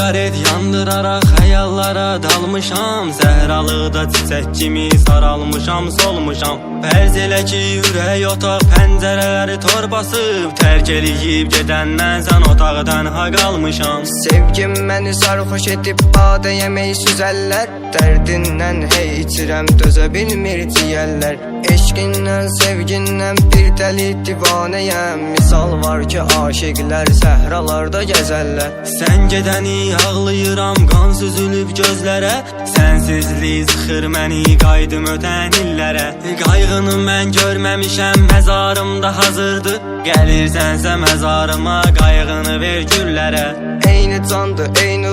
Sigaret yandırarak hayallara dalmışam. Zəhralıqda çiçək kimi saralmışam, solmuşam. Fərz elə ki, ürək otaq pəncərələri torbasıb Tərk eləyib gedəndən sən otaqdan ha qalmışam Sevgim məni sarhoş edib badə yemək süzəllər Dərdindən hey içirəm dözə bilmir ciyərlər Eşqindən, sevgindən bir dəli divanəyəm Misal var ki aşiqlər səhralarda gəzərlər Sən gedəni ağlayıram, qan süzülüb gözlərə Sənsizlik sıxır məni qaydım ötən illərə Qayğını mən görməmişəm, məzarımda hazırdır Gəlirsənsə məzarıma, qayğını ver güllərə Eyni candır, eyni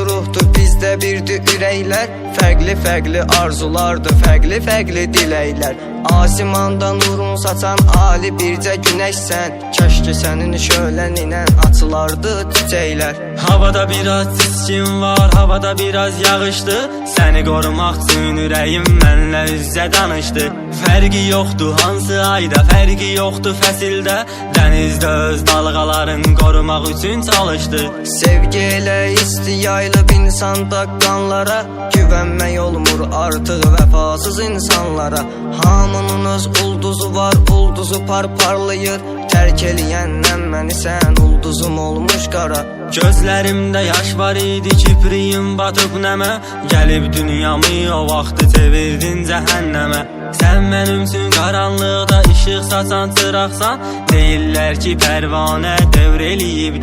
ruhdur, bizdə birdir ürəklər Fərqli-fərqli arzulardır, fərqli-fərqli diləklər Asimandan nurun saçan ali bircə günəşsən Kəşki sənin şölən ilə açılardı çiçəklər Havada biraz çiskin var, havada biraz yağışdı Səni qorumaq üçün ürəyim mənlə üzə danışdı Fərqi yoxdur hansı ayda, fərqi yoxdur fəsildə. Dənizdə öz dalğaların qorumaq üçün çalışdı Sevgi elə isti yayılıb insanda qanlara Güvənmək olmur artıq vəfasız insanlara. Hamının öz ulduzu var, ulduzu par parlayır Tərk eləyəndən məni sən ulduzum olmuş qara Gözlərimdə yaş var idi, kipriyim batıb nəmə Gəlib dünyamı o vaxtı çevirdin cəhənnəmə Sən mənim üçün qaranlıqda işıq saçan çıraqsan Deyirlər ki, pərvanə dövr eləyib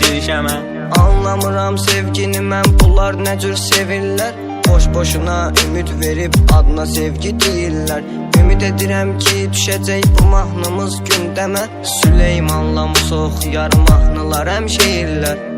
Anlamıram sevgini mən bunlar nə cür sevirlər Boş-boşuna ümid verib adına sevgi deyirlər Ümid edirəm ki düşəcək bu mahnımız gündəmə Süleymanla Musox yarım mahnılar həm şeirlər